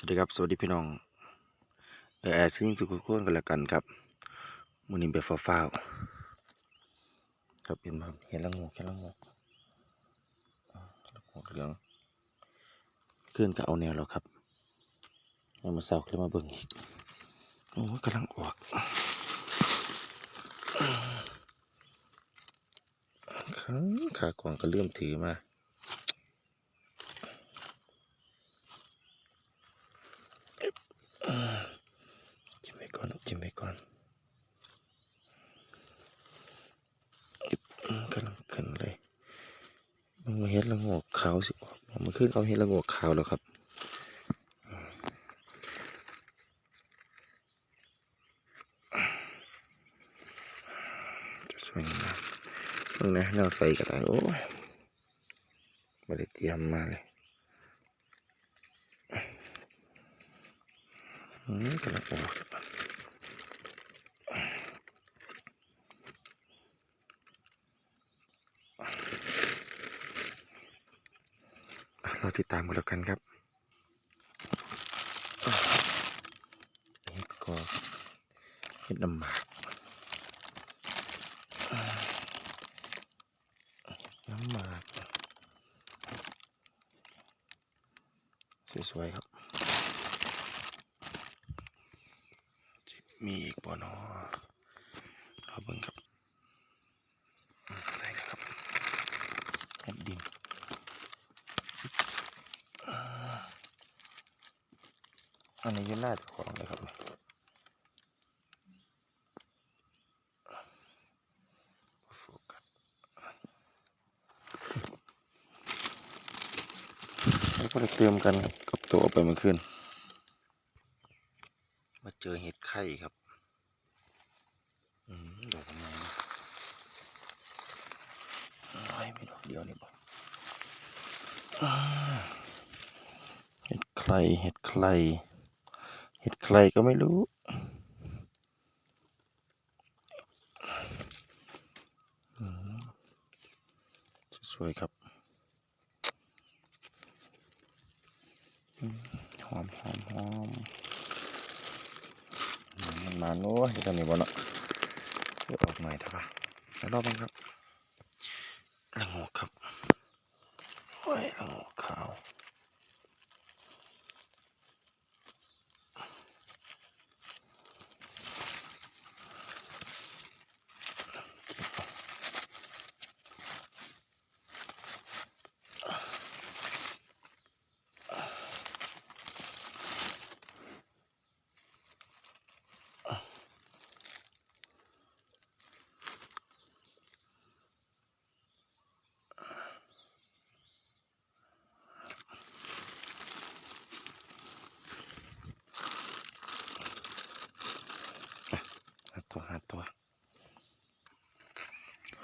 สวัสดีครับสวัสดีพี่น้องเออแอร์ซิ่งสุขุคนกันละกันครับมือนี้แบบฟ้าวๆครับเป็นแบบเห็นละงูแค่ละงูอ่าละงูเหลืองขึ้นก็เอาแนวแล้วครับยังมาเศร้าเลยมาเบิ่งอีกโอ้กำลังออกขาขากวางก็เริ่มถือมา จิ้มไว้ก่อนจิ้มไว้ก่อนอิ๊บอืมกำลังขึ้นเลยมันมา เห็ดละโงกขาวสิออกมันขึ้นเอาเห็ดละโงกขาวแล้วครับจะสวยงามตรงนี้เราใส่กระดาษโอ้ยไม่ได้เตรียมมาเลยอืมกำลังออกอะเรา ติดตามกันแล้วกันครับอะนี่ก็เห็ดน้ำหมากน้ำหมากสวยๆครับ มีอีกบ่อนอเราเบิ่งครับอืมได้แล้วครับเห็ดดิน อันนี้ยืนหน้าเจ้าของเลยครับโฟกัสแล้วก็เลยเตรียมกันครับกับตัวไปเมื่อคืนมาเจอเห็ดไข่ครับอืมดอกกำลังน้อยไม่ดอกเดียวนี่บอกอ่าเห็ดใครเห็ดใคร เห็ดใครก็ไม่รู้ สวยครับ หอมหอมหอมมันมาโน้ที่ตอนนี้บนเนาะเดี๋ยวออกหน่อยเถอะปะแล้วรอบบ้างครับละงกครับโอ้ยละงกขาว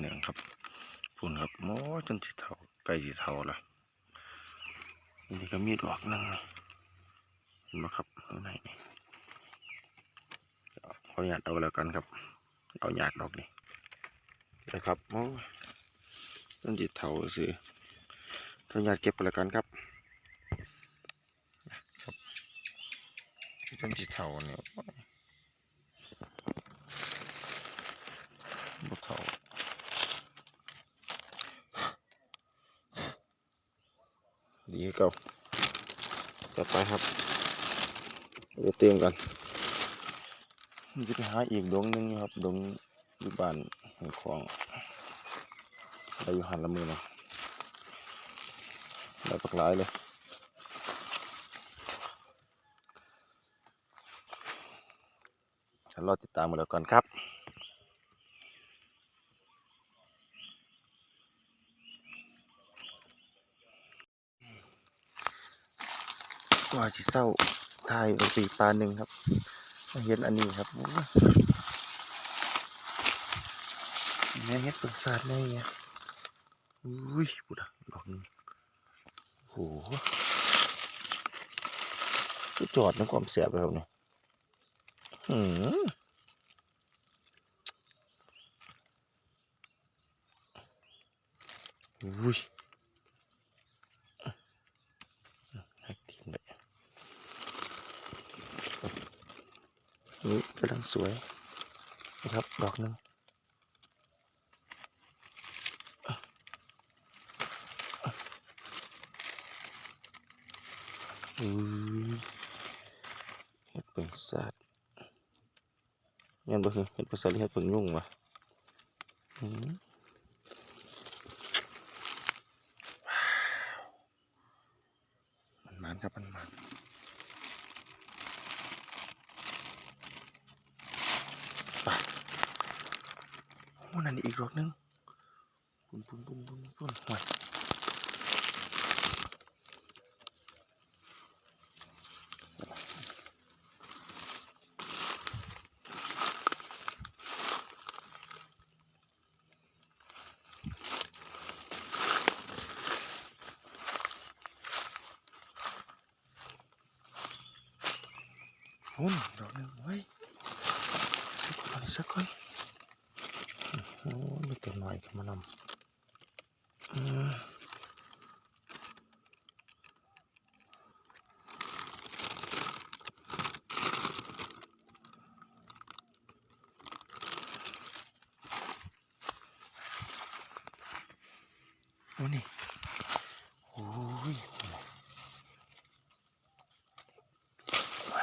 เนืองครับพุ่นครับโอ้จนที่เทาใกล้ที่เทาละอันนี้ก็มีดอกหนึงนี่เห็นไหมครับข้างในนี่เอาขออนุญาตเอาแล้วกันครับ เอาหยาดดอกนี่นะครับโอ้จนที่เทาซื้อขออนุญาตเก็บไปแล้วกันครับครับจนที่เทาเนี่ย บุเท่าดีเก่า จัดไปครับเดี๋ยวเตรียมกันมันจะไปหาอีกดวงหนึงครับดวงอยู่บ้านหงของเราอยู่หันละมือนะได้ปักหลายเลยฉันรอติดตามมาแล้วก่อนครับ ว่าสิเศร้าทายเอาปีปลาหนึ่งครับ เห็นอันนี้ครับโอ้ยแม่เฮ็ดตึกศาสตร์แน่เนี่ยอุ้ยปุดะดอกหนึงโอ้โหสุดยอดนะความเสียบเลยครับเนี่ยหืมอุ้ย นี้กำลังสวยนะครับ ดอกหนึ่งอุ้ยเห็ดเปิงสัตว์ยันบ่คือเห็ดภาษาหรือเห็ดเปิงยุ่งวะอืมมันมันครับมันมันไปโอ้นั่นอีก ดอกหนึงปุ้นปุ้นปุ้นปุ้นปุ้นหวยโอ้นดอกหนึงไว้สักคนสักคนโอ้ มีตัวหน่อยขึ้นมานำอืม โอ้นี่ โอ้ยไป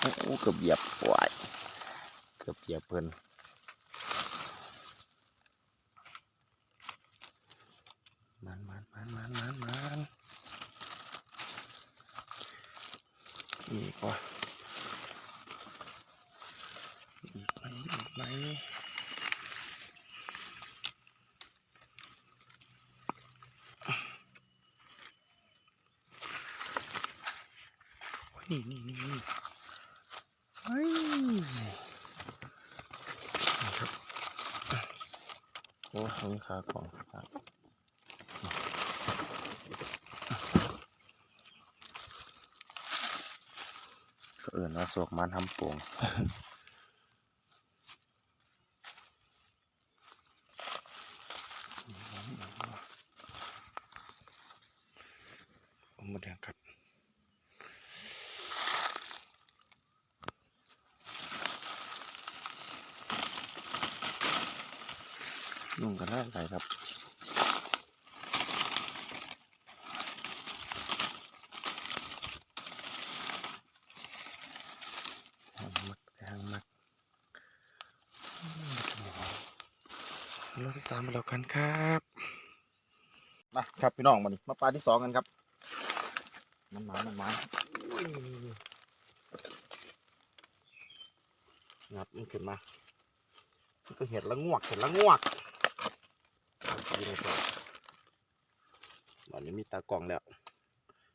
โอ้ เกือบเหยียบปวายเกือบเหยียบเพิ่นมันมันมันมันมันอีกว่ะอีกไหมอีกไหมโอ้ยนี่นี่นี่นี่เฮ้ยนี่ครับโอ้ย มีขาของครับก็เอื่นว่าสวกมันทำโป่ง ผมมาแดงครับนุ่งกันได้ไรครับ ทางมักทางมักอืมจะมอง เราติดตามมาแล้วกันครับมาครับพี่น้องมาดิมาปลาที่สองกันครับมันหมามันหมาอุ้ยงับมันขึ้นมามันก็เห็ดละงวกเห็ดละงวกยิงไปก่อนวันนี้มีตากล่องแล้ว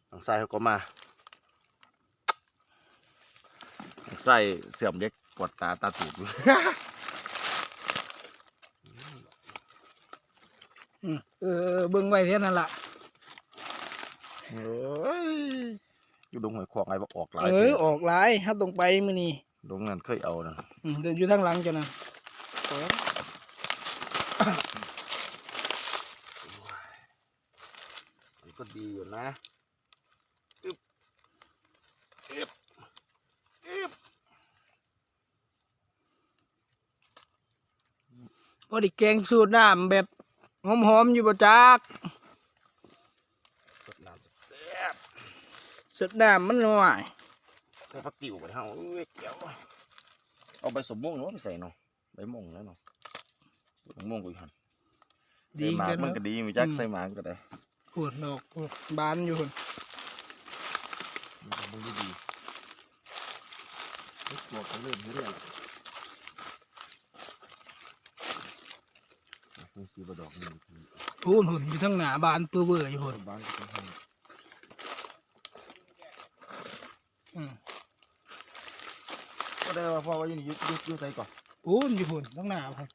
ทางซ้ายเขาก็มาใส่เสื่อมเล็กปวดตาตาตูดอยู่ อืม เออเบิ่งไว้เท่านั้นล่ะเฮ้ยอยู่ดงหอยขวางไงบอกออกหลายเอทีอออกหลายถ้าตรงไปมื้อนี้ดงนั้นเคยเอานะอืมเดี๋ยวอยู่ทางหลังจ้ะนะมันก็ดีอยู่นะอึบอึบอึบพอไดิแกงสูตรน้ำแบบ หอมๆอยู่บ่จักสดน้ำแซ่บสูตรน้ำมันน้อยใส่ผักติ๋วไปเฮาเอ้ยเกี่ยวเอาใบสมม่วงเนาะไปใส่เนาะใบม่วงแล้วเนาะใบม่วงกูอยู่หันดีใส่หมากกันมันเนาะก็ดีมีจักใส่หมากก็ได้ปวดดอกปวดบานอยู่พุ่นมันก็บ่ได้ดีเฮ้ยบอกกันเริ่มเรื่อย มีสีบดอกนี่พูนหุ่นอยู่ทางหน้าบานเปื้อเบื่ออยู่พุ่นบ้านก็ต้องให้อืมก็ได้ว่าพ่อว่าอยู่นี่อยุดยุดยุดใจก่อนพูนอยู่พุ่นทางหน้าพุ่น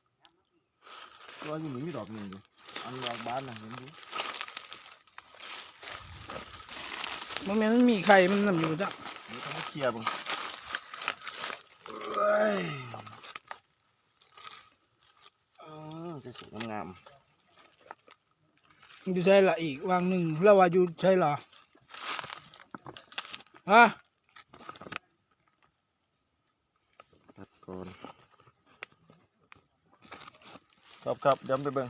ว่าอยู่นี่มีดอกหนึ่งอยู่อันดอกบ้านนะเห็นดูบ่แม่นมันมีไข่มันนำอยู่จ้ะนี่เขาไม่เคลียร์บึงยอืมจะ สวยงามอยู่ใช่ละอีกวางหนึ่งแล้วว่าอยู่ใช่ละฮะๆตัดก่อนครับครับเดี๋ยวไปเบิ่ง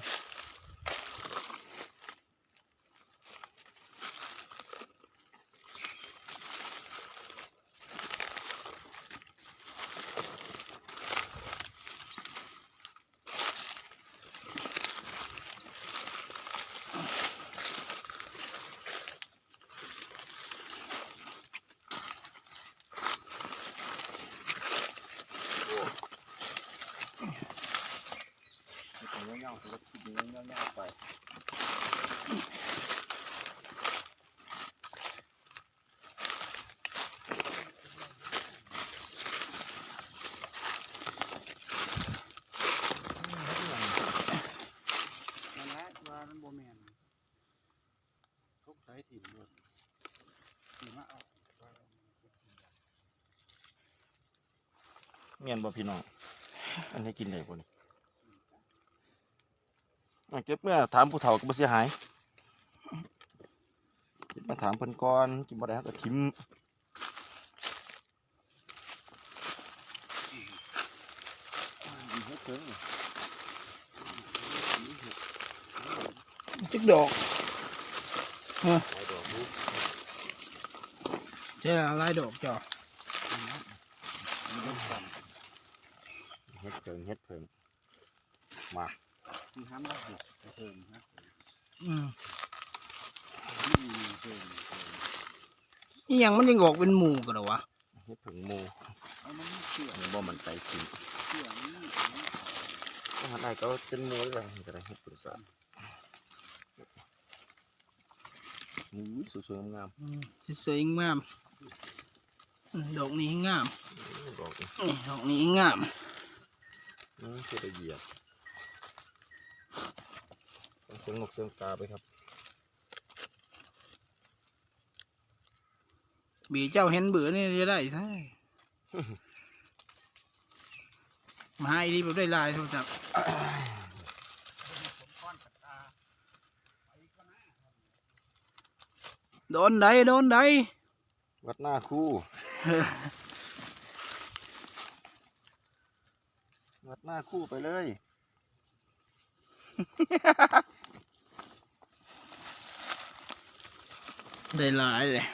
เงาๆแล้วกินเงาๆไป นั่นแหละว่ามันบ่แม่น ทุกสายถิ่นด้วย สิมาเอา เมียนบ่พี่น้อง อันนี้กินได้บ่นี่อะเก็บเมื่อถามผู้เฒ่าก็บ่เสียหายเก็บมาถามเพิ่นก่อนกินบ่ได้ก็ทิมเฮ็ดเถิงจิกดอกหลายดอกลูกใช่ละลายดอกจ้ะ เฮ็ดเถิงเฮ็ดเถิงมามีห้ามได้สิเพิ่มนะอืมมีเพิ่มนี่ยังมันยังออกเป็นหมู่กันเหรอวะเฮ็ดเถิงหมู่เอามันไม่เชื่อหมู่บ่มันใจกินเชื่อนี่ถ้าหาได้ก็เป็นหมู่แล้วก็ได้เฮ็ดเป็นสารอุ้ยสวยๆงามอืมสวยๆงามอืมดอกนี้งามๆดอกนี้นี่ดอกนี้งาม อืมคือได้เหยียบต้องเสียงนกเสียงกาไปครับบีเจ้าเห็นเบื่อนี่จะได้ใช่มาให้ดีแบบได้ลายโทรศัพท์โดนใดโดนใดวัดหน้าคู่ วัดหน้าคู่ไปเลย ได้หลายเลย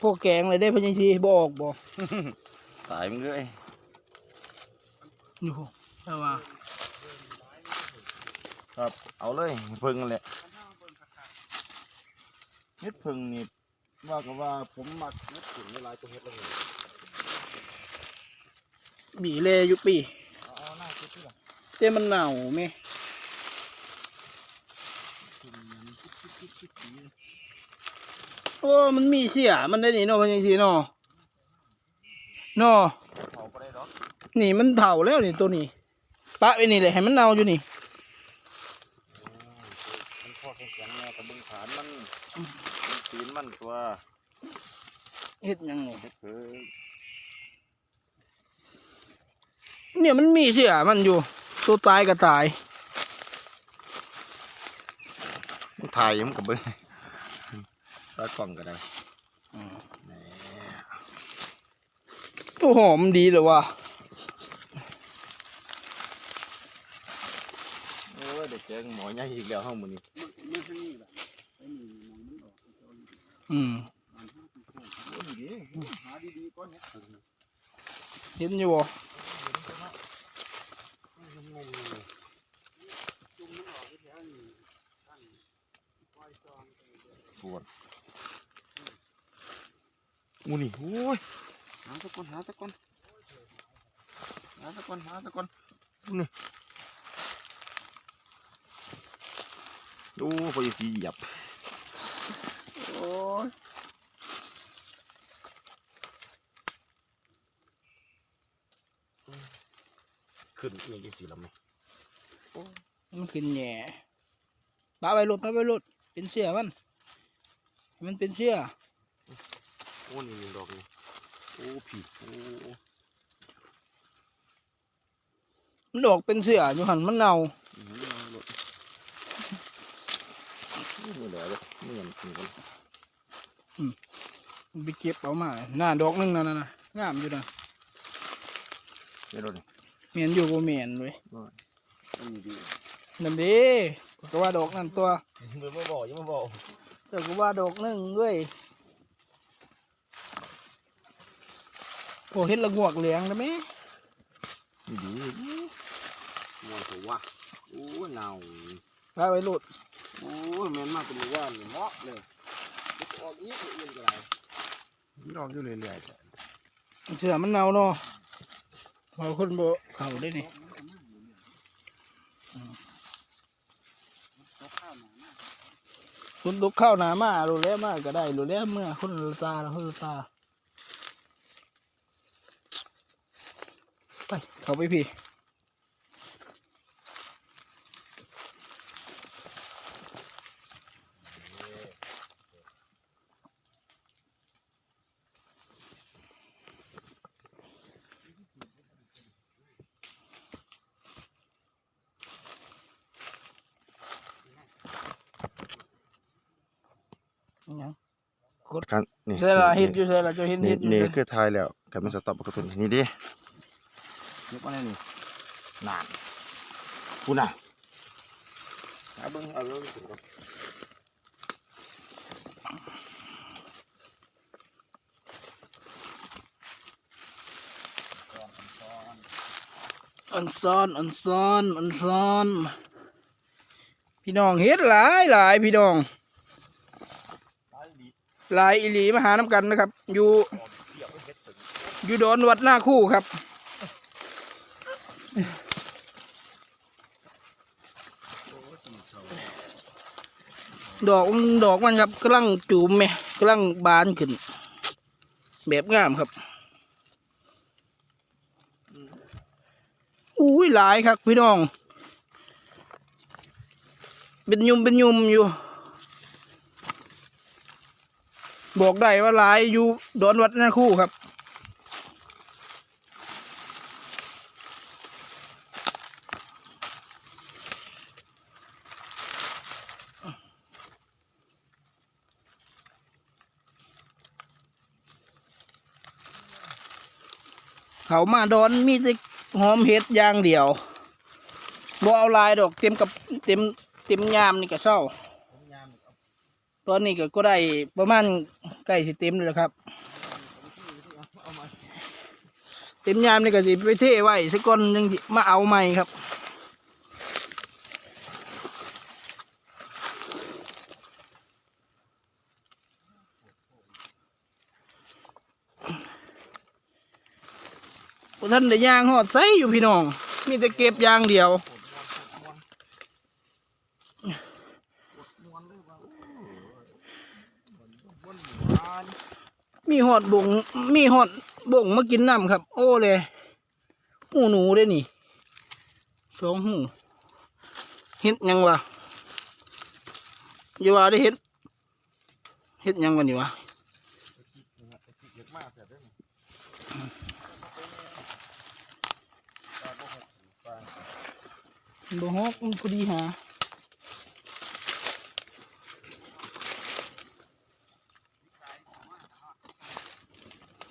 พวกแกงเลยได้พะยังชีบอกบอกตายมึงเลยอยู่แต่ว่าครับเอาเลยเพิ่งนั่นแหละเฮ็ดเพิ่งนี่ว่าก็ว่าผมมักเฮ็ดผึ่งในหลายตัวเฮ็ดแล้วนี่บีเลอยู่ปี เต้มันหนาวไหมโอ้ มันมีเสีย มันได้นี่เนาะพะยังชีเนาะเนาะเขาก็ได้ดอกนี่มันเฒ่าแล้วนี่ตัวนี้ปะไว้นี่เลยให้มันเน่าอยู่นี่มันพอแข็งๆแน่กับบึงฐานมันมันตีนมันตัวเฮ็ดยังไงเฮ็ดเพิ่งเนี่ยมันมีเสียมันอยู่ ตัวตายก็ตายมันถ่ายมันกับเบิ้งตากล้องก็ได้แหน่ตัวหอมดีเลยว่ะโอ้ยเด็กแกงหมอใหญ่อีกแล้วห้องมือนี้มันมันที่นี่แหละไอ้นี่มันมันออก อืม มันห้าสิบหก โอ้ยดีหาดีๆก่อนเนี่ย เห็นอยู่บ่ ปวด มูนี่โอ้ยหาสักคนหาสักคนหาสักคนหาสักคนมูนี่โอ้พอสีเหยียบโอ้ยขึ้นเอียงจังสีแล้วไหมมันขึ้นแหย่ปาไปรถปาไปรถเป็นเสียมันให้มันเป็นเสียโอ้นี่หนึ่งดอกนี่โอ้ผีโอ้มันดอกเป็นเสืออยู่หันมันเน่าอืมเอาโลดนี่เหลือเลยนี่ยังกินกันมันไปเก็บเอามาหน้าดอกหนึงนั่นน่ะนะงามอยู่นะเดี๋ยวโดนเมียนอยู่บ่เมียนเว้ยอันนี้ดีนั่นเด้ก็ว่าดอกนั่นตัวมือมาบอกยังมาบอกแต่ก็ว่าดอกหนึงเว้ย โอ้เฮ็ดละงวกเหลืองนะแม่นี่ดีมวนถือว่าโอ้เน่าพาไว้โลดโอ้ยแม่นมากเป็นว่านี่เหมาะเลยออกนี้อื่นก็ได้นี่ออกอยู่เรื่อยๆจ้ะเสือมันเน่าเนาะพอคนบ่เข้าได้นี่ตกข้าวหนาหน้าคนตกข้าวหนามาโลแล้วมาก็ได้โลแล้วเมื่อคนละตาละคนละตาไป เข้าไปพี่อิหยังครับนี่ใช่ละเฮ็ดอยู่ใช่ละจะเห็นนี่เฮ็ดอยู่นี่ใช่คือทายแล้วกลับมาสต็อปกับตัวนี้นี่ดิ ยกมาแน่นี่นานคุณน่ะเอาเบิ่งเอาเบิ่งถึงก่อนอันซ้อนอันซ้อนอันซ้อน พี่น้องเฮ็ดหลายหลายพี่น้องหลายอีหลีมาหาน้ำกันนะครับ อยู่ อยู่ดอนวัดหน้าคู่ครับ ดอกดอกมันครับกำลังจูมไหมกำลังบานขึ้น แบบงามครับอุ้ยหลายครับพี่น้อง เป็นยุมเป็นยุมอยู่ บอกได้ว่าหลายอยู่ดอนวัดหน้าคู่ครับ เขามาดอนมีแต่หอมเห็ดอย่างเดียวบ่เอาลายดอกเต็มกับเต็มเต็มยามนี่ก็เศร้า ตอนนี้ก็ก็ได้ประมาณใกล้สิเต็มเลยครับเต็มยามนี่ก็สิไปเทไว้สักก้อนยังมาเอาใหม่ครับ ท่านได้ย่างหอดใสอยู่พี่น้อง มีแต่เก็บยางเดียวมีหอดบ่งมีหอดบ่งมากินน้ำครับ โอ้เลยหูหนูได้นี่สองหูเฮ็ดยังวะอย่าว่าได้เฮ็ดเฮ็ดยังวะนี่วะ บ่ฮอกมันพอดีหา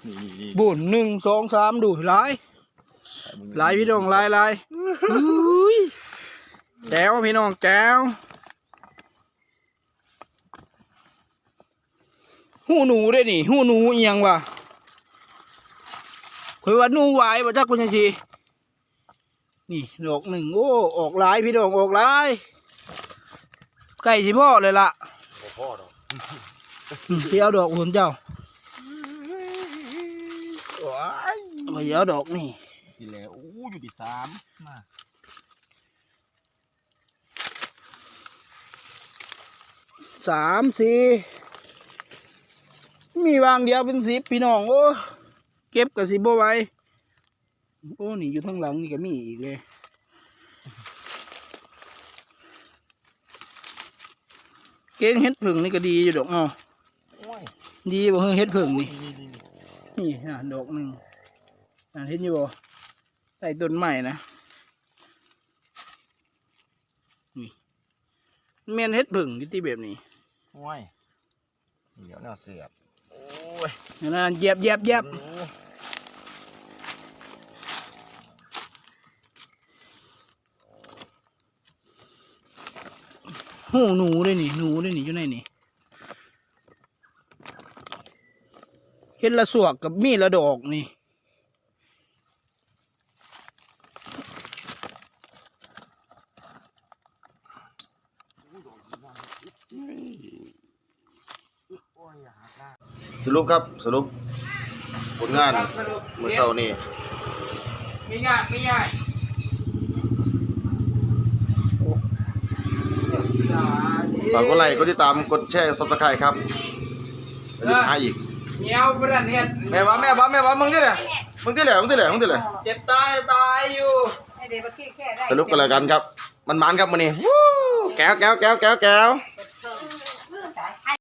นี่นี่นี่บุญหนึ่งสองสามดูหลายหลายพี่น้องหลายหลายอุ้ยแก้วพี่น้องแก้วหูหนูได้นี่หูหนูเอียงวะคอยว่าหนูไหวายบ่จักเป็นจังซี่ นี่ดอกหนึ่งโอ้ออกหลายพี่น้องออกหลายใกล้สิพ่อเลยล่ะบ่พ่อดอกอืมเดี๋ยวดอกหุ่นเจ้าว้ายเอาเดี๋ยวดอกนี่กินแล้วอู้อยู่ที่สามมาสามสี่มีวางเดียวเป็นสิบพี่น้องโอ้เก็บกับสิบไว้ โอ้นี่อยู่ทั้งหลังนี่ก็มีอีกเลยเก้งเฮ็ดผึ่งนี่ก็ดีอยู่ดอกเนาะดีบ่เฮ็ดผึ่งนี่นี่ฮะดอกหนึ่งอันเห็นอยู่บ่ใต้ต้นใหม่นะนี่เมียนเฮ็ดผึ่งอยู่ที่แบบนี้โอ้ยเดี๋ยวน่าเสียบโอ้ยนั่นเยีบเย็บเย็บ หูหนูด้วยนี่หนูด้วยนี่อยู่ในนี่เฮ็ดละสวกกับมีละดอกนี่สรุปครับสรุปผลงานสรุปเมื่อเช้านี้ไม่ยากไม่ยาก ฝากกดไลค์กดติดตามกดแชร์ซับสไครต์ครับไปดูหาอีกเงี้ยวประเด็นเฮ็ดแม่ว่าแม่ว่าแม่ว่ามึงที่ไหนมึงที่ไหนมึงที่ไหนมึงที่ไหนเจ็บตายตายอยู่ให้เด็กมาขี้แค่ได้สรุปกันแล้วกันครับ มันมันครับมื้อนี้วู้แก้วแก้วแก้วแก้วแก้ว